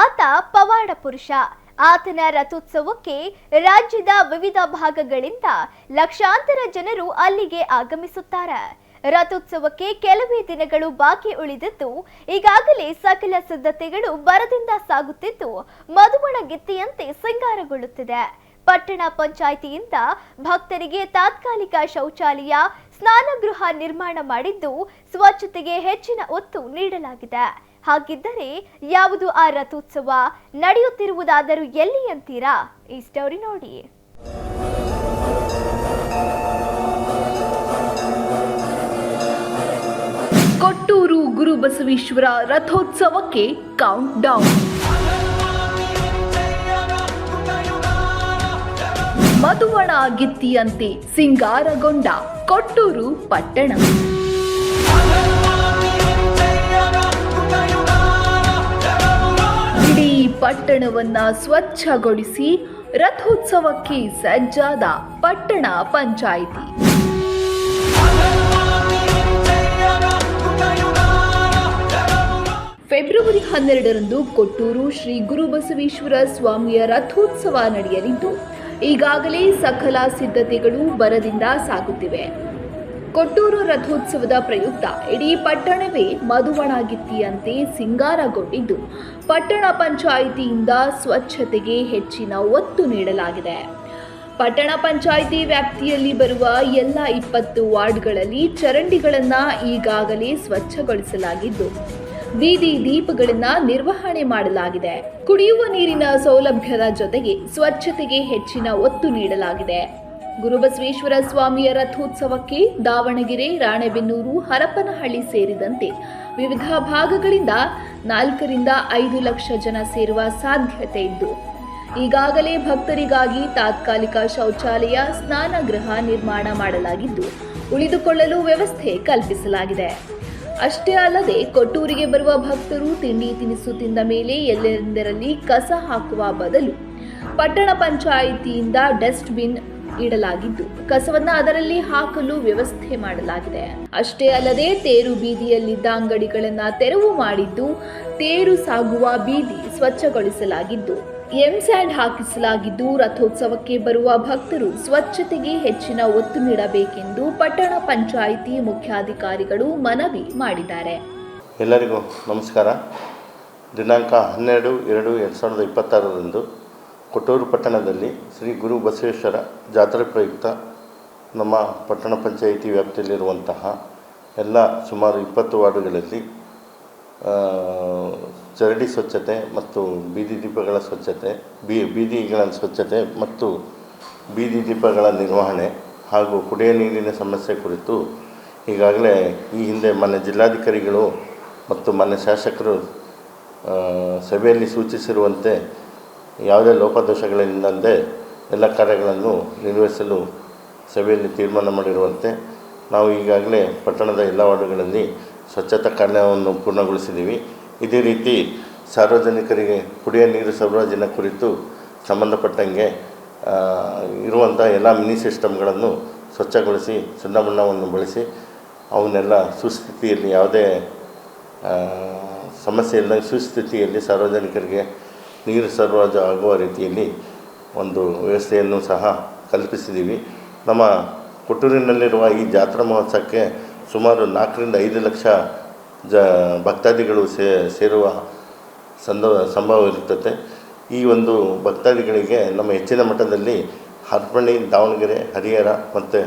ಆತ ಪವಾಡ ಪುರುಷ. ಆತನ ರಥೋತ್ಸವಕ್ಕೆ ರಾಜ್ಯದ ವಿವಿಧ ಭಾಗಗಳಿಂದ ಲಕ್ಷಾಂತರ ಜನರು ಅಲ್ಲಿಗೆ ಆಗಮಿಸುತ್ತಾರೆ. ರಥೋತ್ಸವಕ್ಕೆ ಕೆಲವೇ ದಿನಗಳು ಬಾಕಿ ಉಳಿದಿದ್ದು, ಈಗಾಗಲೇ ಸಕಲ ಸಿದ್ಧತೆಗಳು ಬರದಿಂದ ಸಾಗುತ್ತಿದ್ದು ಮಧುಮಣ ಗಿತ್ತಿಯಂತೆ ಸಿಂಗಾರಗೊಳ್ಳುತ್ತಿದೆ. ಪಟ್ಟಣ ಪಂಚಾಯಿತಿಯಿಂದ ಭಕ್ತರಿಗೆ ತಾತ್ಕಾಲಿಕ ಶೌಚಾಲಯ, ಸ್ನಾನಗೃಹ ನಿರ್ಮಾಣ ಮಾಡಿದ್ದು, ಸ್ವಚ್ಛತೆಗೆ ಹೆಚ್ಚಿನ ಒತ್ತು ನೀಡಲಾಗಿದೆ. ಹಾಗಿದ್ದರೆ ಯಾವುದು ಆ ರಥೋತ್ಸವ ನಡೆಯುತ್ತಿರುವುದಾದರೂ ಎಲ್ಲಿ ಅಂತೀರಾ? ಈ ಸ್ಟೋರಿ ನೋಡಿ. ಕೊಟ್ಟೂರು ಗುರುಬಸವೇಶ್ವರ ರಥೋತ್ಸವಕ್ಕೆ ಕೌಂಟ್ ಡೌನ್ ಮಧುವಣ ಗಿತ್ತಿಯಂತೆ ಸಿಂಗಾರಗೊಂಡ ಕೊಟ್ಟೂರು ಪಟ್ಟಣ. ಪಟ್ಟಣವನ್ನ ಸ್ವಚ್ಛಗೊಳಿಸಿ ರಥೋತ್ಸವಕ್ಕೆ ಸಜ್ಜಾದ ಪಟ್ಟಣ ಪಂಚಾಯಿತಿ. ಫೆಬ್ರವರಿ ಹನ್ನೆರಡರಂದು ಕೊಟ್ಟೂರು ಶ್ರೀ ಗುರುಬಸವೇಶ್ವರ ಸ್ವಾಮಿಯ ರಥೋತ್ಸವ ನಡೆಯಲಿದ್ದು, ಈಗಾಗಲೇ ಸಕಲ ಸಿದ್ಧತೆಗಳು ಬರದಿಂದ ಸಾಗುತ್ತಿವೆ. ಕೊಟ್ಟೂರು ರಥೋತ್ಸವದ ಪ್ರಯುಕ್ತ ಇಡೀ ಪಟ್ಟಣವೇ ಮದುವಣಾಗಿತ್ತಿಯಂತೆ ಸಿಂಗಾರಗೊಂಡಿದ್ದು, ಪಟ್ಟಣ ಪಂಚಾಯಿತಿಯಿಂದ ಸ್ವಚ್ಛತೆಗೆ ಹೆಚ್ಚಿನ ಒತ್ತು ನೀಡಲಾಗಿದೆ. ಪಟ್ಟಣ ಪಂಚಾಯಿತಿ ವ್ಯಾಪ್ತಿಯಲ್ಲಿ ಬರುವ ಎಲ್ಲ ಇಪ್ಪತ್ತು ವಾರ್ಡ್ಗಳಲ್ಲಿ ಚರಂಡಿಗಳನ್ನು ಈಗಾಗಲೇ ಸ್ವಚ್ಛಗೊಳಿಸಲಾಗಿದ್ದು, ಬೀದಿ ದೀಪಗಳನ್ನು ನಿರ್ವಹಣೆ ಮಾಡಲಾಗಿದೆ. ಕುಡಿಯುವ ನೀರಿನ ಸೌಲಭ್ಯದ ಜೊತೆಗೆ ಸ್ವಚ್ಛತೆಗೆ ಹೆಚ್ಚಿನ ಒತ್ತು ನೀಡಲಾಗಿದೆ. ಗುರುಬಸವೇಶ್ವರ ಸ್ವಾಮಿಯ ರಥೋತ್ಸವಕ್ಕೆ ದಾವಣಗೆರೆ, ರಾಣೆಬೆನ್ನೂರು, ಹರಪನಹಳ್ಳಿ ಸೇರಿದಂತೆ ವಿವಿಧ ಭಾಗಗಳಿಂದ ನಾಲ್ಕರಿಂದ ಐದು ಲಕ್ಷ ಜನ ಸೇರುವ ಸಾಧ್ಯತೆ ಇದ್ದು, ಈಗಾಗಲೇ ಭಕ್ತರಿಗಾಗಿ ತಾತ್ಕಾಲಿಕ ಶೌಚಾಲಯ, ಸ್ನಾನಗೃಹ ನಿರ್ಮಾಣ ಮಾಡಲಾಗಿದ್ದು, ಉಳಿದುಕೊಳ್ಳಲು ವ್ಯವಸ್ಥೆ ಕಲ್ಪಿಸಲಾಗಿದೆ. ಅಷ್ಟೇ ಅಲ್ಲದೆ ಕೊಟ್ಟೂರಿಗೆ ಬರುವ ಭಕ್ತರು ತಿಂಡಿ ತಿನಿಸು ತಿಂದ ಮೇಲೆ ಎಲ್ಲೆಂದರಲ್ಲಿ ಕಸ ಹಾಕುವ ಬದಲು ಪಟ್ಟಣ ಪಂಚಾಯಿತಿಯಿಂದ ಡಸ್ಟ್ ಬಿನ್ ಇಡಲಾಗಿದ್ದು, ಕಸವನ್ನ ಅದರಲ್ಲಿ ಹಾಕಲು ವ್ಯವಸ್ಥೆ ಮಾಡಲಾಗಿದೆ. ಅಷ್ಟೇ ಅಲ್ಲದೆ ತೇರು ಬೀದಿಯಲ್ಲಿದ್ದ ಅಂಗಡಿಗಳನ್ನ ತೆರವು ಮಾಡಿದ್ದು, ತೇರು ಸಾಗುವ ಬೀದಿ ಸ್ವಚ್ಛಗೊಳಿಸಲಾಗಿದ್ದು ಎಂ ಸ್ಯಾಂಡ್ ಹಾಕಿಸಲಾಗಿದ್ದು, ರಥೋತ್ಸವಕ್ಕೆ ಬರುವ ಭಕ್ತರು ಸ್ವಚ್ಛತೆಗೆ ಹೆಚ್ಚಿನ ಒತ್ತು ನೀಡಬೇಕೆಂದು ಪಟ್ಟಣ ಪಂಚಾಯಿತಿ ಮುಖ್ಯಾಧಿಕಾರಿಗಳು ಮನವಿ ಮಾಡಿದ್ದಾರೆ. ಎಲ್ಲರಿಗೂ ನಮಸ್ಕಾರ. ದಿನಾಂಕ ಹನ್ನೆರಡು ಎರಡು ಎರಡು ಸಾವಿರದ ಇಪ್ಪತ್ತಾರರಂದು ಕೊಟ್ಟೂರು ಪಟ್ಟಣದಲ್ಲಿ ಶ್ರೀ ಗುರು ಬಸವೇಶ್ವರ ಜಾತ್ರೆ ಪ್ರಯುಕ್ತ ನಮ್ಮ ಪಟ್ಟಣ ಪಂಚಾಯಿತಿ ವ್ಯಾಪ್ತಿಯಲ್ಲಿರುವಂತಹ ಎಲ್ಲ ಸುಮಾರು ಇಪ್ಪತ್ತು ವಾರ್ಡುಗಳಲ್ಲಿ ಚರಡಿ ಸ್ವಚ್ಛತೆ ಮತ್ತು ಬೀದಿ ದೀಪಗಳ ಸ್ವಚ್ಛತೆ, ಬೀ, ಬೀದಿಗಳ ಸ್ವಚ್ಛತೆ ಮತ್ತು ಬೀದಿ ದೀಪಗಳ ನಿರ್ವಹಣೆ ಹಾಗೂ ಕುಡಿಯ ನೀರಿನ ಸಮಸ್ಯೆ ಕುರಿತು ಈಗಾಗಲೇ ಈ ಹಿಂದೆ ಮನೆ ಜಿಲ್ಲಾಧಿಕಾರಿಗಳು ಮತ್ತು ಮನೆ ಶಾಸಕರು ಸಭೆಯಲ್ಲಿ ಸೂಚಿಸಿರುವಂತೆ ಯಾವುದೇ ಲೋಪದೋಷಗಳಿಲ್ಲದೆ ಎಲ್ಲ ಕಾರ್ಯಗಳನ್ನು ನಿರ್ವಹಿಸಲು ಸಭೆಯಲ್ಲಿ ತೀರ್ಮಾನ ಮಾಡಿರುವಂತೆ ನಾವು ಈಗಾಗಲೇ ಪಟ್ಟಣದ ಎಲ್ಲ ವಾರ್ಡುಗಳಲ್ಲಿ ಸ್ವಚ್ಛತಾ ಕಾರ್ಯವನ್ನು ಪೂರ್ಣಗೊಳಿಸಿದ್ದೀವಿ. ಇದೇ ರೀತಿ ಸಾರ್ವಜನಿಕರಿಗೆ ಕುಡಿಯ ನೀರು ಸರಬರಾಜಿನ ಕುರಿತು ಸಂಬಂಧಪಟ್ಟಂಗೆ ಇರುವಂಥ ಎಲ್ಲ ಮಿನಿ ಸಿಸ್ಟಮ್ಗಳನ್ನು ಸ್ವಚ್ಛಗೊಳಿಸಿ ಸುಣ್ಣಬಣ್ಣವನ್ನು ಬಳಸಿ ಅವನ್ನೆಲ್ಲ ಸುಸ್ಥಿತಿಯಲ್ಲಿ ಯಾವುದೇ ಸಮಸ್ಯೆ ಇಲ್ಲದಂಗೆ ಸುಸ್ಥಿತಿಯಲ್ಲಿ ಸಾರ್ವಜನಿಕರಿಗೆ ನೀರು ಸರಬರಾಜು ಆಗುವ ರೀತಿಯಲ್ಲಿ ಒಂದು ವ್ಯವಸ್ಥೆಯನ್ನು ಸಹ ಕಲ್ಪಿಸಿದ್ದೀವಿ. ನಮ್ಮ ಕೊಟ್ಟೂರಿನಲ್ಲಿರುವ ಈ ಜಾತ್ರಾ ಮಹೋತ್ಸವಕ್ಕೆ ಸುಮಾರು ನಾಲ್ಕರಿಂದ ಐದು ಲಕ್ಷ ಜ ಭಕ್ತಾದಿಗಳು ಸೇ, ಸೇರುವ ಸಂದರ್ಭ ಸಂಭವ ಇರುತ್ತದೆ. ಈ ಒಂದು ಭಕ್ತಾದಿಗಳಿಗೆ ನಮ್ಮ ಹೆಚ್ಚಿನ ಮಟ್ಟದಲ್ಲಿ ಹರಪಳ್ಳಿ ದಾವಣಗೆರೆ, ಹರಿಹರ ಮತ್ತು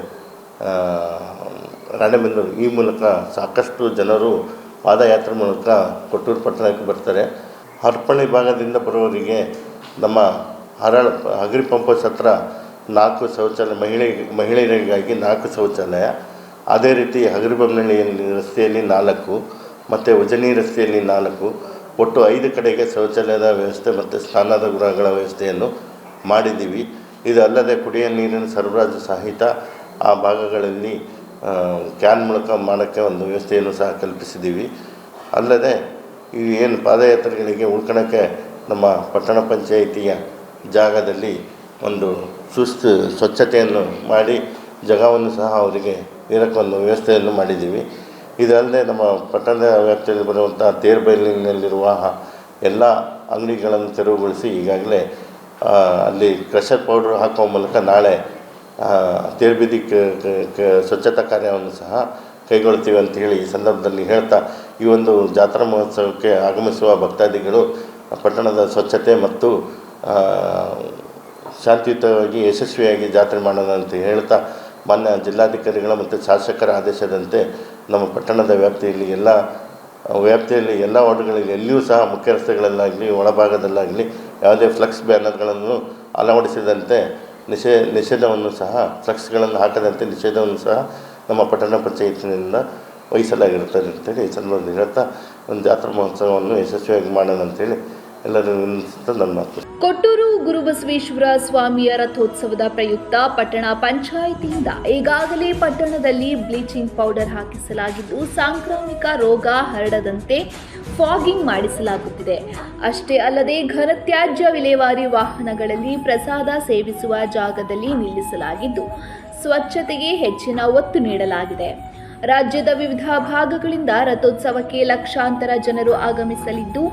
ರಾಣೆಬೆನ್ನೂರು ಈ ಮೂಲಕ ಸಾಕಷ್ಟು ಜನರು ಪಾದಯಾತ್ರೆ ಮೂಲಕ ಕೊಟ್ಟೂರು ಪಟ್ಟಣಕ್ಕೆ ಬರ್ತಾರೆ. ಹರಪಳ್ಳಿ ಭಾಗದಿಂದ ಬರುವವರಿಗೆ ನಮ್ಮ ಹರಳ ಅಗ್ರಿ ಪಂಪಸ್ ಹತ್ರ ನಾಲ್ಕು ಶೌಚಾಲಯ ಮಹಿಳೆ ಮಹಿಳೆಯರಿಗಾಗಿ ನಾಲ್ಕು ಶೌಚಾಲಯ. ಅದೇ ರೀತಿ ಹಗರಿಬೊಮ್ಮನಹಳ್ಳಿಯಲ್ಲಿ ರಸ್ತೆಯಲ್ಲಿ ನಾಲ್ಕು ಮತ್ತು ಉಜನಿ ರಸ್ತೆಯಲ್ಲಿ ನಾಲ್ಕು. ಒಟ್ಟು ಐದು ಕಡೆಗೆ ಶೌಚಾಲಯದ ವ್ಯವಸ್ಥೆ ಮತ್ತು ಸ್ನಾನದ ಗೃಹಗಳ ವ್ಯವಸ್ಥೆಯನ್ನು ಮಾಡಿದ್ದೀವಿ. ಇದಲ್ಲದೆ ಕುಡಿಯ ನೀರಿನ ಸರಬರಾಜು ಸಹಿತ ಆ ಭಾಗಗಳಲ್ಲಿ ಕ್ಯಾನ್ ಮೂಲಕ ಮಾಡೋಕ್ಕೆ ಒಂದು ವ್ಯವಸ್ಥೆಯನ್ನು ಸಹ ಕಲ್ಪಿಸಿದ್ದೀವಿ. ಅಲ್ಲದೆ ಈ ಏನು ಪಾದಯಾತ್ರಿಗಳಿಗೆ ಉಳ್ಕೊಳ್ಳೋಕ್ಕೆ ನಮ್ಮ ಪಟ್ಟಣ ಪಂಚಾಯಿತಿಯ ಜಾಗದಲ್ಲಿ ಒಂದು ಸುಸ್ತು ಸ್ವಚ್ಛತೆಯನ್ನು ಮಾಡಿ ಜಾಗವನ್ನು ಸಹ ಅವರಿಗೆ ಇರೋಕ್ಕೆ ವ್ಯವಸ್ಥೆಯನ್ನು ಮಾಡಿದ್ದೀವಿ. ಇದಲ್ಲದೆ ನಮ್ಮ ಪಟ್ಟಣದ ವ್ಯಾಪ್ತಿಯಲ್ಲಿ ಬರುವಂಥ ತೇರ್ಬೈಲಿನಲ್ಲಿರುವ ಎಲ್ಲ ಅಂಗಡಿಗಳನ್ನು ತೆರವುಗೊಳಿಸಿ ಈಗಾಗಲೇ ಅಲ್ಲಿ ಕ್ರಷರ್ ಪೌಡ್ರ್ ಹಾಕುವ ಮೂಲಕ ನಾಳೆ ತೇರ್ಬಿದಿ ಸ್ವಚ್ಛತಾ ಕಾರ್ಯವನ್ನು ಸಹ ಕೈಗೊಳ್ತೀವಿ ಅಂತ ಹೇಳಿ ಈ ಸಂದರ್ಭದಲ್ಲಿ ಹೇಳ್ತಾ ಈ ಒಂದು ಜಾತ್ರಾ ಮಹೋತ್ಸವಕ್ಕೆ ಆಗಮಿಸುವ ಭಕ್ತಾದಿಗಳು, ಪಟ್ಟಣದ ಸ್ವಚ್ಛತೆ ಮತ್ತು ಶಾಂತಿಯುತವಾಗಿ ಯಶಸ್ವಿಯಾಗಿ ಜಾತ್ರೆ ಮಾಡೋಣ ಅಂತ ಹೇಳ್ತಾ ಮಾನ್ಯ ಜಿಲ್ಲಾಧಿಕಾರಿಗಳ ಮತ್ತು ಶಾಸಕರ ಆದೇಶದಂತೆ ನಮ್ಮ ಪಟ್ಟಣದ ವ್ಯಾಪ್ತಿಯಲ್ಲಿ ಎಲ್ಲ ವ್ಯಾಪ್ತಿಯಲ್ಲಿ ಎಲ್ಲ ವಾರ್ಡ್ಗಳಲ್ಲಿ ಎಲ್ಲಿಯೂ ಸಹ ಮುಖ್ಯ ರಸ್ತೆಗಳಲ್ಲಾಗಲಿ, ಒಳಭಾಗದಲ್ಲಾಗಲಿ ಯಾವುದೇ ಫ್ಲೆಕ್ಸ್ ಬ್ಯಾನರ್ಗಳನ್ನು ಅಳವಡಿಸಿದಂತೆ ನಿಷೇ, ನಿಷೇಧವನ್ನು ಸಹ, ಫ್ಲೆಕ್ಸ್ಗಳನ್ನು ಹಾಕದಂತೆ ನಿಷೇಧವನ್ನು ಸಹ ನಮ್ಮ ಪಟ್ಟಣ ಪಂಚಾಯತಿನಿಂದ ವಹಿಸಲಾಗಿರುತ್ತದೆ ಅಂತೇಳಿ ಈ ಸಂದರ್ಭದಲ್ಲಿ ಒಂದು ಜಾತ್ರಾ ಮಹೋತ್ಸವವನ್ನು ಯಶಸ್ವಿಯಾಗಿ ಮಾಡೋಣ ಅಂತೇಳಿ ಕೊಟ್ಟೂರು ಗುರುಬಸವೇಶ್ವರ ಸ್ವಾಮಿಯ ರಥೋತ್ಸವದ ಪ್ರಯುಕ್ತ ಪಟ್ಟಣ ಪಂಚಾಯಿತಿಯಿಂದ ಈಗಾಗಲೇ ಪಟ್ಟಣದಲ್ಲಿ ಬ್ಲೀಚಿಂಗ್ ಪೌಡರ್ ಹಾಕಿಸಲಾಗಿದ್ದು, ಸಾಂಕ್ರಾಮಿಕ ರೋಗ ಹರಡದಂತೆ ಫಾಗಿಂಗ್ ಮಾಡಿಸಲಾಗುತ್ತಿದೆ. ಅಷ್ಟೇ ಅಲ್ಲದೆ ಘನತ್ಯಾಜ್ಯ ವಿಲೇವಾರಿ ವಾಹನಗಳಲ್ಲಿ ಪ್ರಸಾದ ಸೇವಿಸುವ ಜಾಗದಲ್ಲಿ ನಿಲ್ಲಿಸಲಾಗಿದ್ದು, ಸ್ವಚ್ಛತೆಗೆ ಹೆಚ್ಚಿನ ಒತ್ತು ನೀಡಲಾಗಿದೆ. ರಾಜ್ಯದ ವಿವಿಧ ಭಾಗಗಳಿಂದ ರಥೋತ್ಸವಕ್ಕೆ ಲಕ್ಷಾಂತರ ಜನರು ಆಗಮಿಸಲಿದ್ದು,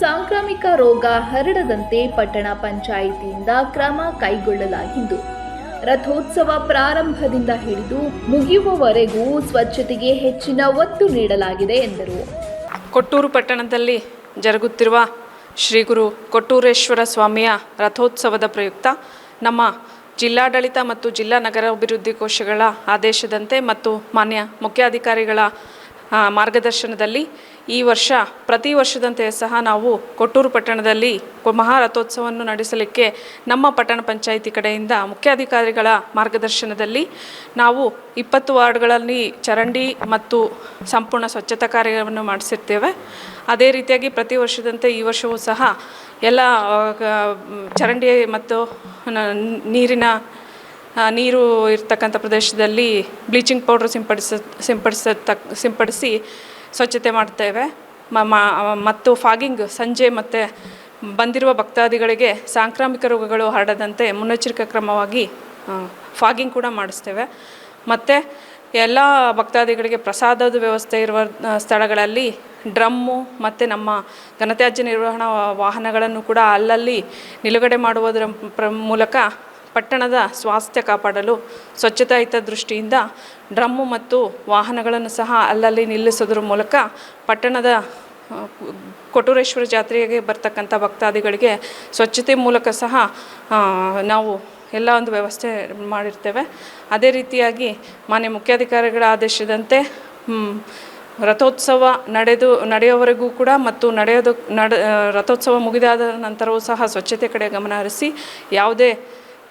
ಸಾಂಕ್ರಾಮಿಕ ರೋಗ ಹರಡದಂತೆ ಪಟ್ಟಣ ಪಂಚಾಯಿತಿಯಿಂದ ಕ್ರಮ ಕೈಗೊಳ್ಳಲಾಗಿದ್ದು, ರಥೋತ್ಸವ ಪ್ರಾರಂಭದಿಂದ ಹಿಡಿದು ಮುಗಿಯುವವರೆಗೂ ಸ್ವಚ್ಛತೆಗೆ ಹೆಚ್ಚಿನ ಒತ್ತು ನೀಡಲಾಗಿದೆ ಎಂದರು. ಕೊಟ್ಟೂರು ಪಟ್ಟಣದಲ್ಲಿ ಜರುಗುತ್ತಿರುವ ಶ್ರೀ ಗುರು ಕೊಟ್ಟೂರೇಶ್ವರ ಸ್ವಾಮಿಯ ರಥೋತ್ಸವದ ಪ್ರಯುಕ್ತ ನಮ್ಮ ಜಿಲ್ಲಾಡಳಿತ ಮತ್ತು ಜಿಲ್ಲಾ ನಗರ ಅಭಿವೃದ್ಧಿ ಕೋಶಗಳ ಆದೇಶದಂತೆ ಮತ್ತು ಮಾನ್ಯ ಮುಖ್ಯಾಧಿಕಾರಿಗಳ ಮಾರ್ಗದರ್ಶನದಲ್ಲಿ ಈ ವರ್ಷ ಪ್ರತಿ ವರ್ಷದಂತೆ ಸಹ ನಾವು ಕೊಟ್ಟೂರು ಪಟ್ಟಣದಲ್ಲಿ ಮಹಾರಥೋತ್ಸವವನ್ನು ನಡೆಸಲಿಕ್ಕೆ ನಮ್ಮ ಪಟ್ಟಣ ಪಂಚಾಯಿತಿ ಕಡೆಯಿಂದ ಮುಖ್ಯಾಧಿಕಾರಿಗಳ ಮಾರ್ಗದರ್ಶನದಲ್ಲಿ ನಾವು ಇಪ್ಪತ್ತು ವಾರ್ಡ್ಗಳಲ್ಲಿ ಚರಂಡಿ ಮತ್ತು ಸಂಪೂರ್ಣ ಸ್ವಚ್ಛತಾ ಕಾರ್ಯವನ್ನು ಮಾಡಿಸಿರ್ತೇವೆ. ಅದೇ ರೀತಿಯಾಗಿ ಪ್ರತಿ ವರ್ಷದಂತೆ ಈ ವರ್ಷವೂ ಸಹ ಎಲ್ಲ ಚರಂಡಿ ಮತ್ತು ನೀರಿನ ನೀರು ಇರ್ತಕ್ಕಂಥ ಪ್ರದೇಶದಲ್ಲಿ ಬ್ಲೀಚಿಂಗ್ ಪೌಡ್ರ್ ಸಿಂಪಡಿಸ ಸಿಂಪಡಿಸ ಸಿಂಪಡಿಸಿ ಸ್ವಚ್ಛತೆ ಮಾಡ್ತೇವೆ. ಮತ್ತು ಫಾಗಿಂಗ್ ಸಂಜೆ ಮತ್ತು ಬಂದಿರುವ ಭಕ್ತಾದಿಗಳಿಗೆ ಸಾಂಕ್ರಾಮಿಕ ರೋಗಗಳು ಹರಡದಂತೆ ಮುನ್ನೆಚ್ಚರಿಕೆ ಕ್ರಮವಾಗಿ ಫಾಗಿಂಗ್ ಕೂಡ ಮಾಡಿಸ್ತೇವೆ. ಮತ್ತು ಎಲ್ಲ ಭಕ್ತಾದಿಗಳಿಗೆ ಪ್ರಸಾದದ ವ್ಯವಸ್ಥೆ ಇರುವ ಸ್ಥಳಗಳಲ್ಲಿ ಡ್ರಮ್ಮು ಮತ್ತು ನಮ್ಮ ಘನತ್ಯಾಜ್ಯ ನಿರ್ವಹಣಾ ವಾಹನಗಳನ್ನು ಕೂಡ ಅಲ್ಲಲ್ಲಿ ನಿಲುಗಡೆ ಮಾಡುವುದರ ಮೂಲಕ ಪಟ್ಟಣದ ಸ್ವಾಸ್ಥ್ಯ ಕಾಪಾಡಲು ಸ್ವಚ್ಛತಾ ಹಿತದೃಷ್ಟಿಯಿಂದ ಡ್ರಮ್ಮು ಮತ್ತು ವಾಹನಗಳನ್ನು ಸಹ ಅಲ್ಲಲ್ಲಿ ನಿಲ್ಲಿಸೋದ್ರ ಮೂಲಕ ಪಟ್ಟಣದ ಕೊಟುರೇಶ್ವರ ಜಾತ್ರೆಗೆ ಬರ್ತಕ್ಕಂಥ ಭಕ್ತಾದಿಗಳಿಗೆ ಸ್ವಚ್ಛತೆ ಮೂಲಕ ಸಹ ನಾವು ಎಲ್ಲ ಒಂದು ವ್ಯವಸ್ಥೆ ಮಾಡಿರ್ತೇವೆ. ಅದೇ ರೀತಿಯಾಗಿ ಮಾನ್ಯ ಮುಖ್ಯಾಧಿಕಾರಿಗಳ ಆದೇಶದಂತೆ ರಥೋತ್ಸವ ನಡೆದು ನಡೆಯುವವರೆಗೂ ಕೂಡ ಮತ್ತು ನಡೆಯೋದು ನಡ ರಥೋತ್ಸವ ಮುಗಿದಾದ ನಂತರವೂ ಸಹ ಸ್ವಚ್ಛತೆ ಕಡೆ ಗಮನ ಹರಿಸಿ, ಯಾವುದೇ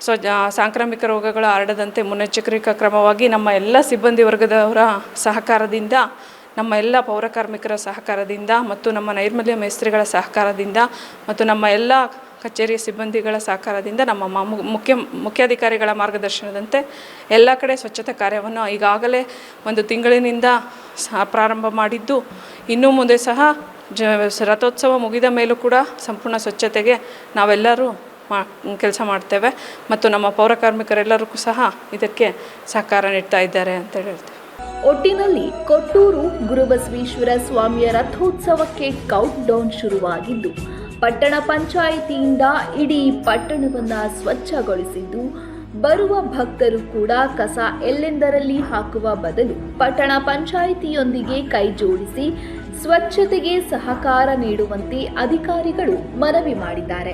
ಸ್ವ ಸಾಂಕ್ರಾಮಿಕ ರೋಗಗಳು ಹರಡದಂತೆ ಮುನ್ನೆಚ್ಚರಿಕಾ ಕ್ರಮವಾಗಿ ನಮ್ಮ ಎಲ್ಲ ಸಿಬ್ಬಂದಿ ವರ್ಗದವರ ಸಹಕಾರದಿಂದ, ನಮ್ಮ ಎಲ್ಲ ಪೌರಕಾರ್ಮಿಕರ ಸಹಕಾರದಿಂದ ಮತ್ತು ನಮ್ಮ ನೈರ್ಮಲ್ಯ ಮೇಸ್ತ್ರಿಗಳ ಸಹಕಾರದಿಂದ ಮತ್ತು ನಮ್ಮ ಎಲ್ಲ ಕಚೇರಿಯ ಸಿಬ್ಬಂದಿಗಳ ಸಹಕಾರದಿಂದ ನಮ್ಮ ಮಾಮು ಮುಖ್ಯ, ಮುಖ್ಯಾಧಿಕಾರಿಗಳ ಮಾರ್ಗದರ್ಶನದಂತೆ ಎಲ್ಲ ಕಡೆ ಸ್ವಚ್ಛತಾ ಕಾರ್ಯವನ್ನು ಈಗಾಗಲೇ ಒಂದು ತಿಂಗಳಿನಿಂದ ಪ್ರಾರಂಭ ಮಾಡಿದ್ದು. ಇನ್ನೂ ಮುಂದೆ ಸಹ ಜ, ರಥೋತ್ಸವ ಮುಗಿದ ಮೇಲೂ ಕೂಡ ಸಂಪೂರ್ಣ ಸ್ವಚ್ಛತೆಗೆ ನಾವೆಲ್ಲರೂ ಮಾ, ಕೆಲಸ ಮಾಡ್ತೇವೆ. ಮತ್ತು ನಮ್ಮ ಪೌರ ಕಾರ್ಮಿಕರೆಲ್ಲರಿಗೂ ಸಹ ಇದಕ್ಕೆ ಸಹಕಾರ ನೀಡ್ತಾ ಇದ್ದಾರೆ ಅಂತ ಹೇಳ್ತೇವೆ. ಒಟ್ಟಿನಲ್ಲಿ ಕೊಟ್ಟೂರು ಗುರುಬಸವೇಶ್ವರ ಸ್ವಾಮಿಯ ರಥೋತ್ಸವಕ್ಕೆ ಕೌಂಟ್ ಡೌನ್ ಶುರುವಾಗಿದ್ದು, ಪಟ್ಟಣ ಪಂಚಾಯಿತಿಯಿಂದ ಇಡೀ ಪಟ್ಟಣವನ್ನು ಸ್ವಚ್ಛಗೊಳಿಸಿದ್ದು, ಬರುವ ಭಕ್ತರು ಕೂಡ ಕಸ ಎಲ್ಲೆಂದರಲ್ಲಿ ಹಾಕುವ ಬದಲು ಪಟ್ಟಣ ಪಂಚಾಯಿತಿಯೊಂದಿಗೆ ಕೈ ಜೋಡಿಸಿ ಸ್ವಚ್ಛತೆಗೆ ಸಹಕಾರ ನೀಡುವಂತೆ ಅಧಿಕಾರಿಗಳು ಮನವಿ ಮಾಡಿದ್ದಾರೆ.